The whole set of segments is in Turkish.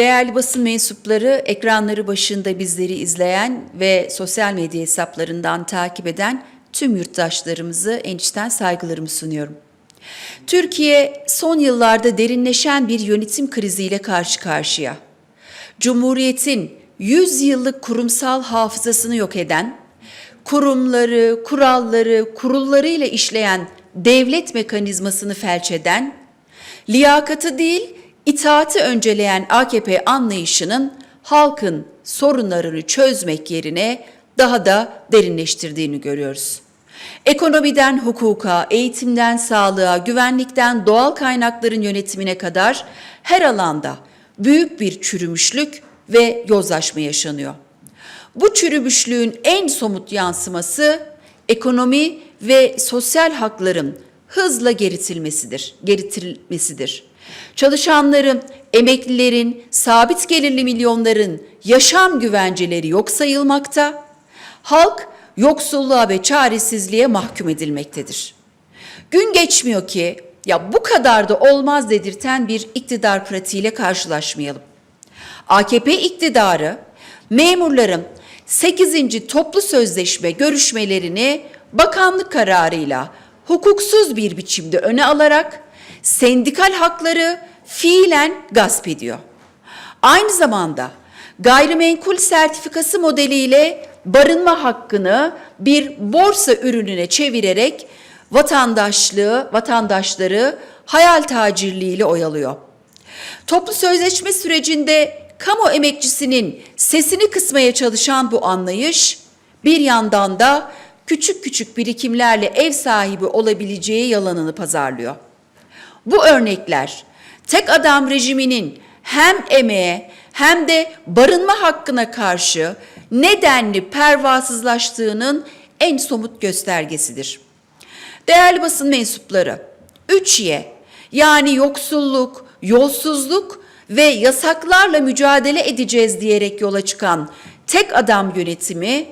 Değerli basın mensupları, ekranları başında bizleri izleyen ve sosyal medya hesaplarından takip eden tüm yurttaşlarımızı en içten saygılarımı sunuyorum. Türkiye son yıllarda derinleşen bir yönetim kriziyle karşı karşıya. Cumhuriyetin 100 yıllık kurumsal hafızasını yok eden, kurumları, kuralları, kurullarıyla işleyen devlet mekanizmasını felç eden, liyakatı değil, itaati önceleyen AKP anlayışının halkın sorunlarını çözmek yerine daha da derinleştirdiğini görüyoruz. Ekonomiden hukuka, eğitimden sağlığa, güvenlikten doğal kaynakların yönetimine kadar her alanda büyük bir çürümüşlük ve yozlaşma yaşanıyor. Bu çürümüşlüğün en somut yansıması ekonomi ve sosyal hakların hızla geritilmesidir, geritilmesidir. Çalışanların, emeklilerin, sabit gelirli milyonların yaşam güvenceleri yok sayılmakta, halk yoksulluğa ve çaresizliğe mahkum edilmektedir. Gün geçmiyor ki ya bu kadar da olmaz dedirten bir iktidar pratiğiyle karşılaşmayalım. AKP iktidarı memurların 8. toplu sözleşme görüşmelerini bakanlık kararıyla hukuksuz bir biçimde öne alarak sendikal hakları fiilen gasp ediyor. Aynı zamanda gayrimenkul sertifikası modeliyle barınma hakkını bir borsa ürününe çevirerek vatandaşlığı, vatandaşları hayal tacirliğiyle oyalıyor. Toplu sözleşme sürecinde kamu emekçisinin sesini kısmaya çalışan bu anlayış bir yandan da küçük küçük birikimlerle ev sahibi olabileceği yalanını pazarlıyor. Bu örnekler tek adam rejiminin hem emeğe hem de barınma hakkına karşı nedenli pervasızlaştığının en somut göstergesidir. Değerli basın mensupları, 3Y yani yoksulluk, yolsuzluk ve yasaklarla mücadele edeceğiz diyerek yola çıkan tek adam yönetimi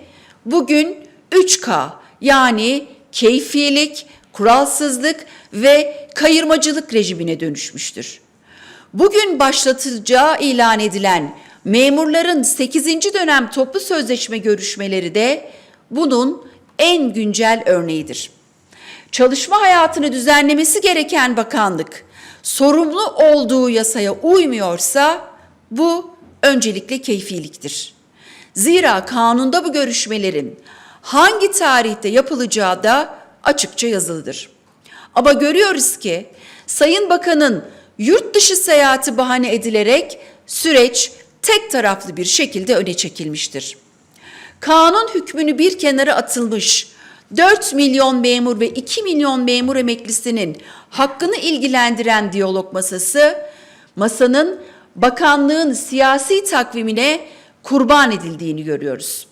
bugün 3K yani keyfilik, kuralsızlık ve kayırmacılık rejimine dönüşmüştür. Bugün başlatılacağı ilan edilen memurların 8. dönem toplu sözleşme görüşmeleri de bunun en güncel örneğidir. Çalışma hayatını düzenlemesi gereken bakanlık sorumlu olduğu yasaya uymuyorsa bu öncelikle keyfiliktir. Zira kanunda bu görüşmelerin hangi tarihte yapılacağı da açıkça yazılıdır. Ama görüyoruz ki Sayın Bakan'ın yurt dışı seyahati bahane edilerek süreç tek taraflı bir şekilde öne çekilmiştir. Kanun hükmünü bir kenara atılmış 4 milyon memur ve 2 milyon memur emeklisinin hakkını ilgilendiren diyalog masası, masanın bakanlığın siyasi takvimine kurban edildiğini görüyoruz.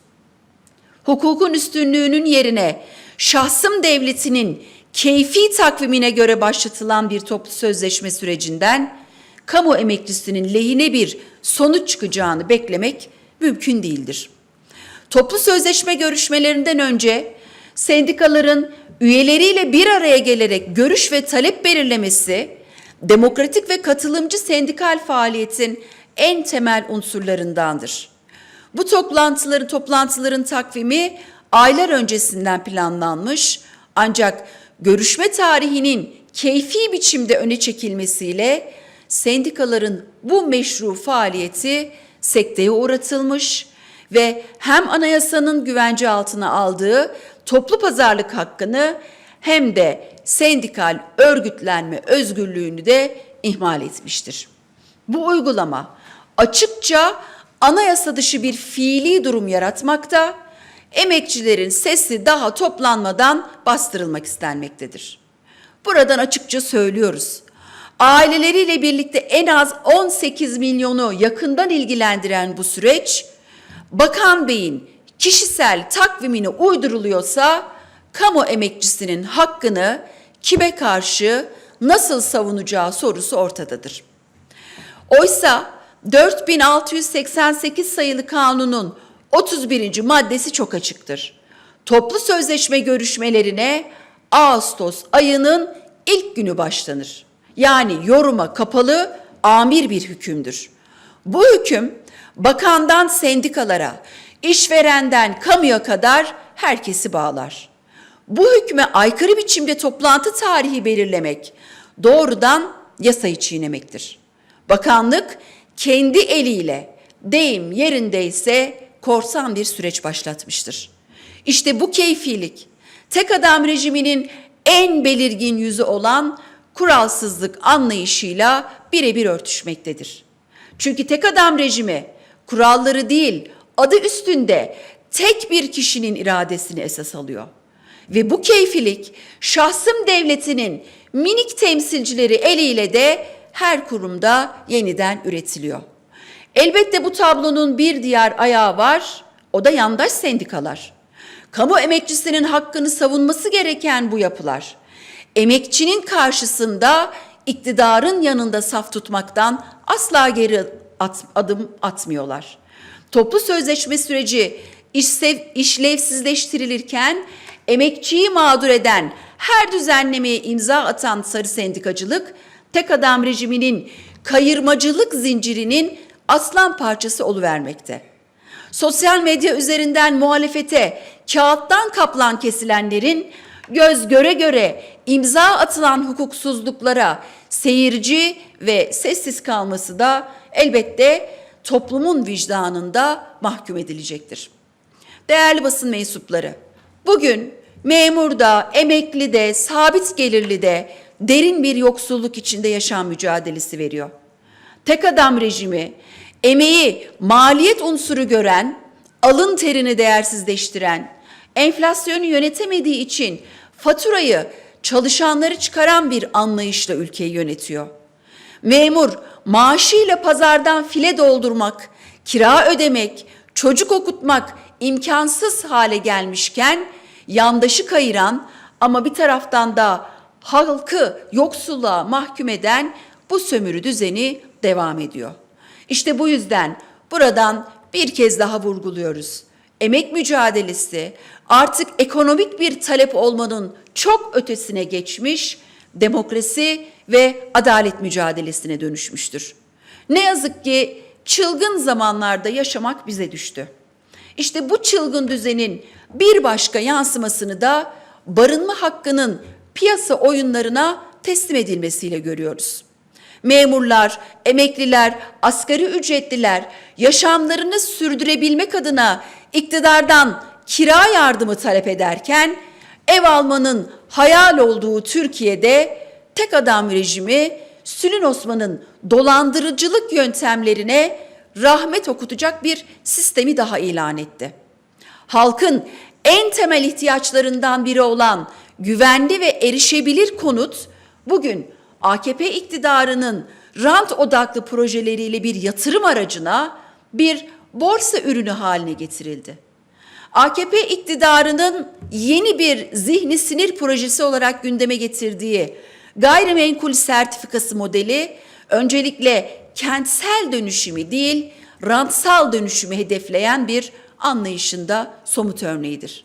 Hukukun üstünlüğünün yerine şahsım devletinin keyfi takvimine göre başlatılan bir toplu sözleşme sürecinden kamu emeklisinin lehine bir sonuç çıkacağını beklemek mümkün değildir. Toplu sözleşme görüşmelerinden önce sendikaların üyeleriyle bir araya gelerek görüş ve talep belirlemesi demokratik ve katılımcı sendikal faaliyetin en temel unsurlarındandır. Bu toplantıların toplantıların takvimi aylar öncesinden planlanmış ancak görüşme tarihinin keyfi biçimde öne çekilmesiyle sendikaların bu meşru faaliyeti sekteye uğratılmış ve hem anayasanın güvence altına aldığı toplu pazarlık hakkını hem de sendikal örgütlenme özgürlüğünü de ihmal etmiştir. Bu uygulama açıkça anayasa dışı bir fiili durum yaratmakta, emekçilerin sesi daha toplanmadan bastırılmak istenmektedir. Buradan açıkça söylüyoruz. Aileleriyle birlikte en az 18 milyonu yakından ilgilendiren bu süreç, Bakan Bey'in kişisel takvimine uyduruluyorsa, kamu emekçisinin hakkını kime karşı nasıl savunacağı sorusu ortadadır. Oysa 4688 sayılı kanunun 31. maddesi çok açıktır. Toplu sözleşme görüşmelerine Ağustos ayının ilk günü başlanır. Yani yoruma kapalı amir bir hükümdür. Bu hüküm bakandan sendikalara, işverenden kamuya kadar herkesi bağlar. Bu hükme aykırı biçimde toplantı tarihi belirlemek doğrudan yasayı çiğnemektir. Bakanlık kendi eliyle deyim yerindeyse korsan bir süreç başlatmıştır. İşte bu keyfilik tek adam rejiminin en belirgin yüzü olan kuralsızlık anlayışıyla birebir örtüşmektedir. Çünkü tek adam rejimi kuralları değil adı üstünde tek bir kişinin iradesini esas alıyor. Ve bu keyfilik şahsım devletinin minik temsilcileri eliyle de her kurumda yeniden üretiliyor. Elbette bu tablonun bir diğer ayağı var, o da yandaş sendikalar. Kamu emekçisinin hakkını savunması gereken bu yapılar. Emekçinin karşısında iktidarın yanında saf tutmaktan asla geri at, adım atmıyorlar. Toplu sözleşme süreci işsev, işlevsizleştirilirken emekçiyi mağdur eden her düzenlemeye imza atan sarı sendikacılık tek adam rejiminin kayırmacılık zincirinin aslan parçası oluvermekte. Sosyal medya üzerinden muhalefete kağıttan kaplan kesilenlerin göz göre göre imza atılan hukuksuzluklara seyirci ve sessiz kalması da elbette toplumun vicdanında mahkum edilecektir. Değerli basın mensupları, bugün memur da, emekli de, sabit gelirli de derin bir yoksulluk içinde yaşam mücadelesi veriyor. Tek adam rejimi emeği maliyet unsuru gören, alın terini değersizleştiren, enflasyonu yönetemediği için faturayı çalışanları çıkaran bir anlayışla ülkeyi yönetiyor. Memur maaşıyla pazardan file doldurmak, kira ödemek, çocuk okutmak imkansız hale gelmişken yandaşı kayıran ama bir taraftan da halkı yoksulluğa mahkum eden bu sömürü düzeni devam ediyor. İşte bu yüzden buradan bir kez daha vurguluyoruz. Emek mücadelesi artık ekonomik bir talep olmanın çok ötesine geçmiş, demokrasi ve adalet mücadelesine dönüşmüştür. Ne yazık ki çılgın zamanlarda yaşamak bize düştü. İşte bu çılgın düzenin bir başka yansımasını da barınma hakkının piyasa oyunlarına teslim edilmesiyle görüyoruz. Memurlar, emekliler, asgari ücretliler yaşamlarını sürdürebilmek adına iktidardan kira yardımı talep ederken ev almanın hayal olduğu Türkiye'de tek adam rejimi Sülün Osman'ın dolandırıcılık yöntemlerine rahmet okutacak bir sistemi daha ilan etti. Halkın en temel ihtiyaçlarından biri olan güvenli ve erişebilir konut bugün AKP iktidarının rant odaklı projeleriyle bir yatırım aracına bir borsa ürünü haline getirildi. AKP iktidarının yeni bir zihni sinir projesi olarak gündeme getirdiği gayrimenkul sertifikası modeli öncelikle kentsel dönüşümü değil, rantsal dönüşümü hedefleyen bir anlayışında somut örneğidir.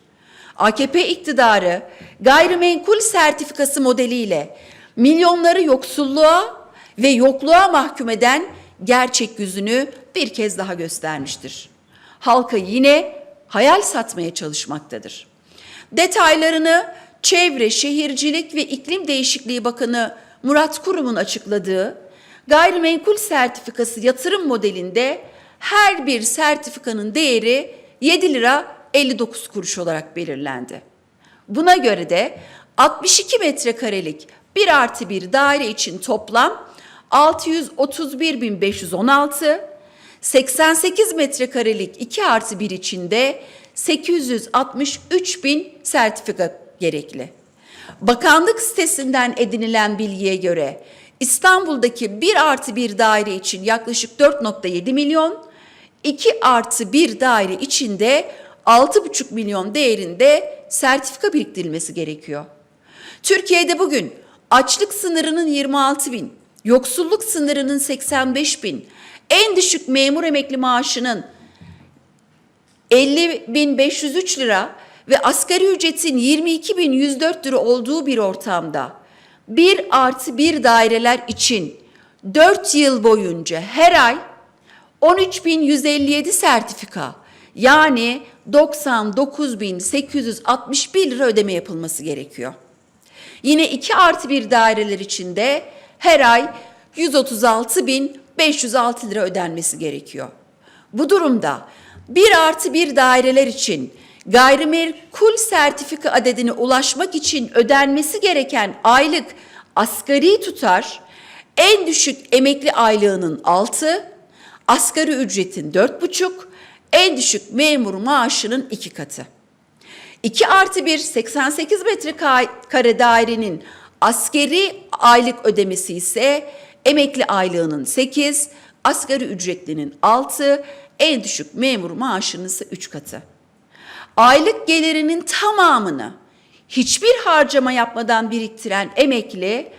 AKP iktidarı gayrimenkul sertifikası modeliyle milyonları yoksulluğa ve yokluğa mahkum eden gerçek yüzünü bir kez daha göstermiştir. Halka yine hayal satmaya çalışmaktadır. Detaylarını Çevre, Şehircilik ve İklim Değişikliği Bakanı Murat Kurum'un açıkladığı gayrimenkul sertifikası yatırım modelinde her bir sertifikanın değeri 7 lira 59 kuruş olarak belirlendi. Buna göre de 62 metrekarelik bir artı bir daire için toplam 631.516, 88 metrekarelik 2 artı 1 için de 863 bin sertifika gerekli. Bakanlık sitesinden edinilen bilgiye göre İstanbul'daki 1 artı 1 daire için yaklaşık 4.7 milyon, 2 artı 1 daire için de 6,5 milyon değerinde sertifika biriktirilmesi gerekiyor. Türkiye'de bugün açlık sınırının 26 bin, yoksulluk sınırının 85 bin, en düşük memur emekli maaşının 50.503 lira ve asgari ücretin 22.104 lira olduğu bir ortamda bir artı bir daireler için 4 yıl boyunca her ay 13.157 sertifika yani 99.861 lira ödeme yapılması gerekiyor. Yine 2 artı 1 daireler içinde her ay 136.506 lira ödenmesi gerekiyor. Bu durumda 1 artı 1 daireler için gayrimenkul sertifika adedine ulaşmak için ödenmesi gereken aylık asgari tutar en düşük emekli aylığının 6, asgari ücretin 4,5, en düşük memur maaşının 2 katı. 2 artı 1 88 metrekare dairenin askeri aylık ödemesi ise emekli aylığının 8, asgari ücretlinin 6, en düşük memur maaşının ise 3 katı. Aylık gelirinin tamamını hiçbir harcama yapmadan biriktiren emekli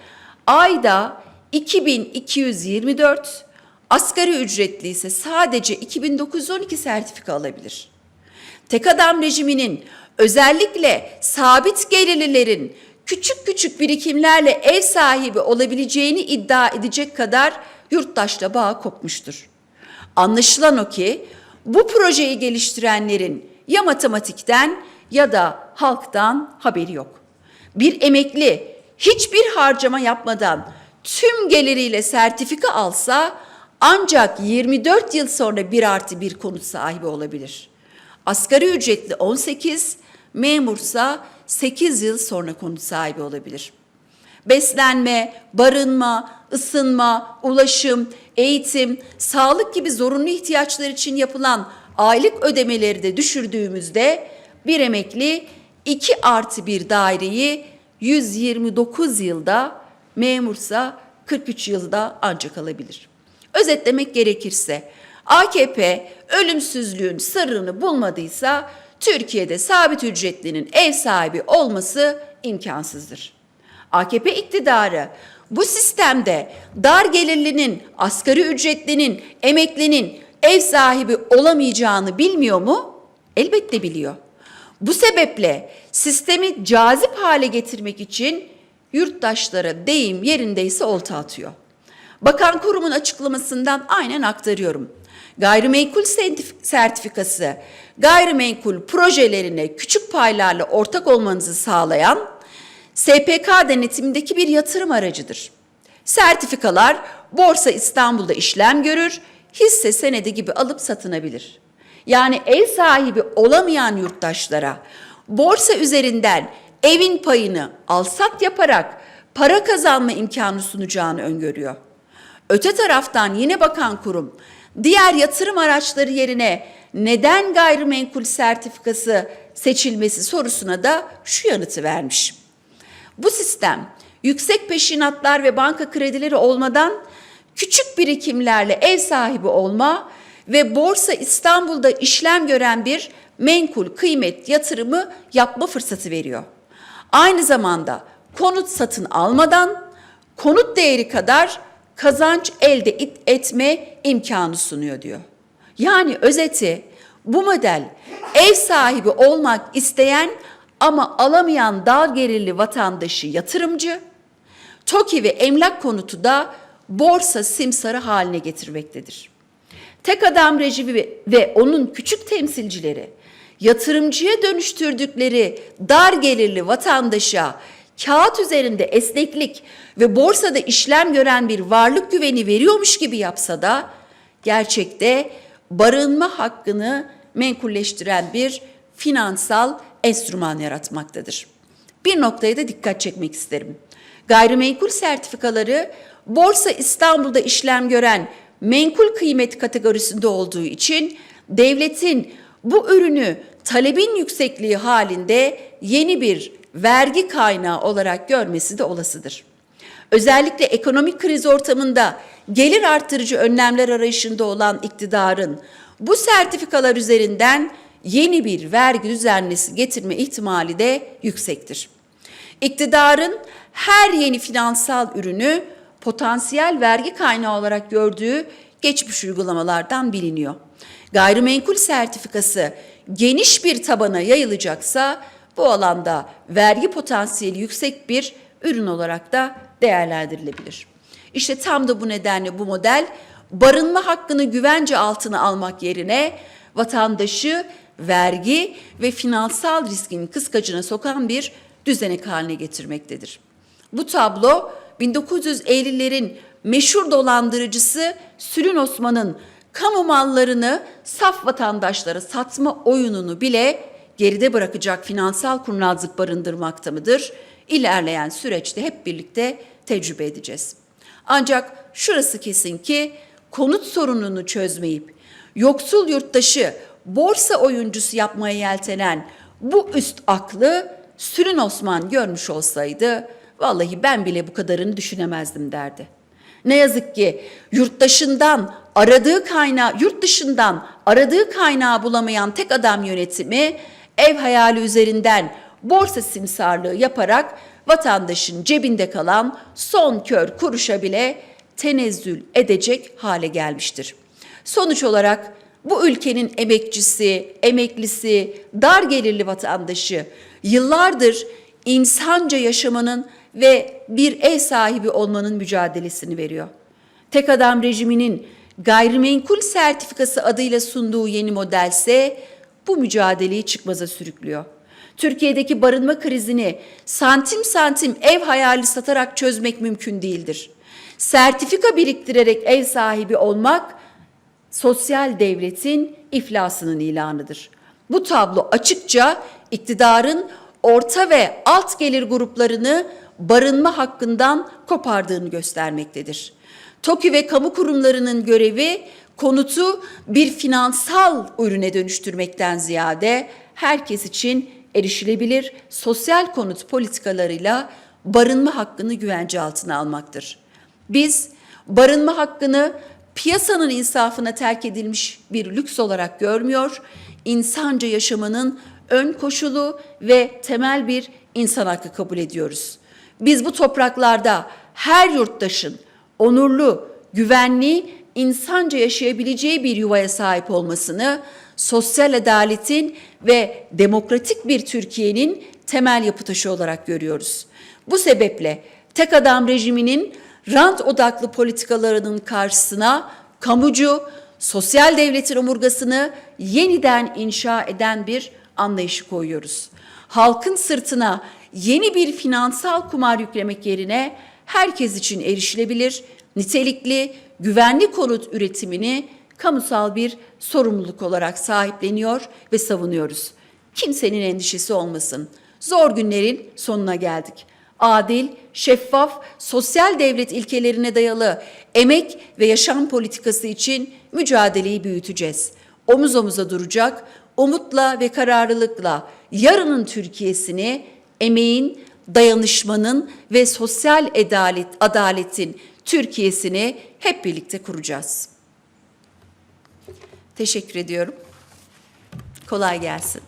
ayda 2224, asgari ücretli ise sadece 2912 sertifika alabilir. Tek adam rejiminin özellikle sabit gelirlilerin küçük küçük birikimlerle ev sahibi olabileceğini iddia edecek kadar yurttaşla bağ kopmuştur. Anlaşılan o ki bu projeyi geliştirenlerin ya matematikten ya da halktan haberi yok. Bir emekli hiçbir harcama yapmadan tüm geliriyle sertifika alsa ancak 24 yıl sonra bir artı bir konut sahibi olabilir. Asgari ücretli 18, memursa 8 yıl sonra konut sahibi olabilir. Beslenme, barınma, ısınma, ulaşım, eğitim, sağlık gibi zorunlu ihtiyaçlar için yapılan aylık ödemeleri de düşürdüğümüzde bir emekli 2 artı bir daireyi 129 yılda, memursa 43 yılda ancak alabilir. Özetlemek gerekirse AKP ölümsüzlüğün sırrını bulmadıysa Türkiye'de sabit ücretlinin ev sahibi olması imkansızdır. AKP iktidarı bu sistemde dar gelirlinin, asgari ücretlinin, emeklinin ev sahibi olamayacağını bilmiyor mu? Elbette biliyor. Bu sebeple sistemi cazip hale getirmek için yurttaşlara deyim yerindeyse olta atıyor. Bakan kurumun açıklamasından aynen aktarıyorum. Gayrimenkul sertifikası gayrimenkul projelerine küçük paylarla ortak olmanızı sağlayan SPK denetimindeki bir yatırım aracıdır. Sertifikalar Borsa İstanbul'da işlem görür, hisse senedi gibi alıp satınabilir. Yani ev sahibi olamayan yurttaşlara borsa üzerinden evin payını alsat yaparak para kazanma imkanı sunacağını öngörüyor. Öte taraftan yine bakan kurum diğer yatırım araçları yerine neden gayrimenkul sertifikası seçilmesi sorusuna da şu yanıtı vermiş. Bu sistem yüksek peşinatlar ve banka kredileri olmadan küçük birikimlerle ev sahibi olma ve Borsa İstanbul'da işlem gören bir menkul kıymet yatırımı yapma fırsatı veriyor. Aynı zamanda konut satın almadan konut değeri kadar kazanç elde etme imkanı sunuyor diyor. Yani özeti bu model ev sahibi olmak isteyen ama alamayan dar gelirli vatandaşı yatırımcı, TOKİ ve emlak konutu da borsa simsarı haline getirmektedir. Tek adam rejimi ve onun küçük temsilcileri yatırımcıya dönüştürdükleri dar gelirli vatandaşa kağıt üzerinde esneklik ve borsada işlem gören bir varlık güveni veriyormuş gibi yapsa da gerçekte barınma hakkını menkulleştiren bir finansal enstrüman yaratmaktadır. Bir noktaya da dikkat çekmek isterim. Gayrimenkul sertifikaları Borsa İstanbul'da işlem gören menkul kıymet kategorisinde olduğu için devletin bu ürünü talebin yüksekliği halinde yeni bir vergi kaynağı olarak görmesi de olasıdır. Özellikle ekonomik kriz ortamında gelir artırıcı önlemler arayışında olan iktidarın bu sertifikalar üzerinden yeni bir vergi düzenlesi getirme ihtimali de yüksektir. İktidarın her yeni finansal ürünü potansiyel vergi kaynağı olarak gördüğü geçmiş uygulamalardan biliniyor. Gayrimenkul sertifikası geniş bir tabana yayılacaksa bu alanda vergi potansiyeli yüksek bir ürün olarak da değerlendirilebilir. İşte tam da bu nedenle bu model barınma hakkını güvence altına almak yerine vatandaşı vergi ve finansal riskin kıskacına sokan bir düzenek haline getirmektedir. Bu tablo 1950'lerin meşhur dolandırıcısı Sülün Osman'ın kamu mallarını saf vatandaşlara satma oyununu bile geride bırakacak finansal kurnazlık barındırmakta mıdır? İlerleyen süreçte hep birlikte tecrübe edeceğiz. Ancak şurası kesin ki konut sorununu çözmeyip yoksul yurttaşı borsa oyuncusu yapmaya yeltenen bu üst aklı Sülün Osman görmüş olsaydı vallahi ben bile bu kadarını düşünemezdim derdi. Ne yazık ki yurttaşından aradığı kaynağı, yurt dışından aradığı kaynağı bulamayan tek adam yönetimi ev hayali üzerinden borsa simsarlığı yaparak vatandaşın cebinde kalan son kör kuruşa bile tenezzül edecek hale gelmiştir. Sonuç olarak bu ülkenin emekçisi, emeklisi, dar gelirli vatandaşı yıllardır insanca yaşamanın ve bir ev sahibi olmanın mücadelesini veriyor. Tek adam rejiminin gayrimenkul sertifikası adıyla sunduğu yeni modelse bu mücadeleyi çıkmaza sürüklüyor. Türkiye'deki barınma krizini santim santim ev hayali satarak çözmek mümkün değildir. Sertifika biriktirerek ev sahibi olmak sosyal devletin iflasının ilanıdır. Bu tablo açıkça iktidarın orta ve alt gelir gruplarını barınma hakkından kopardığını göstermektedir. TOKİ ve kamu kurumlarının görevi konutu bir finansal ürüne dönüştürmekten ziyade herkes için erişilebilir sosyal konut politikalarıyla barınma hakkını güvence altına almaktır. Biz barınma hakkını piyasanın insafına terk edilmiş bir lüks olarak görmüyor, insanca yaşamanın ön koşulu ve temel bir insan hakkı kabul ediyoruz. Biz bu topraklarda her yurttaşın onurlu, güvenli, insanca yaşayabileceği bir yuvaya sahip olmasını, sosyal adaletin ve demokratik bir Türkiye'nin temel yapı taşı olarak görüyoruz. Bu sebeple tek adam rejiminin rant odaklı politikalarının karşısına kamucu, sosyal devletin omurgasını yeniden inşa eden bir anlayışı koyuyoruz. Halkın sırtına yeni bir finansal kumar yüklemek yerine herkes için erişilebilir, nitelikli, güvenli konut üretimini kamusal bir sorumluluk olarak sahipleniyor ve savunuyoruz. Kimsenin endişesi olmasın. Zor günlerin sonuna geldik. Adil, şeffaf, sosyal devlet ilkelerine dayalı emek ve yaşam politikası için mücadeleyi büyüteceğiz. Omuz omuza duracak, umutla ve kararlılıkla yarının Türkiye'sini emeğin, dayanışmanın ve sosyal adalet, adaletin Türkiye'sini hep birlikte kuracağız. Teşekkür ediyorum. Kolay gelsin.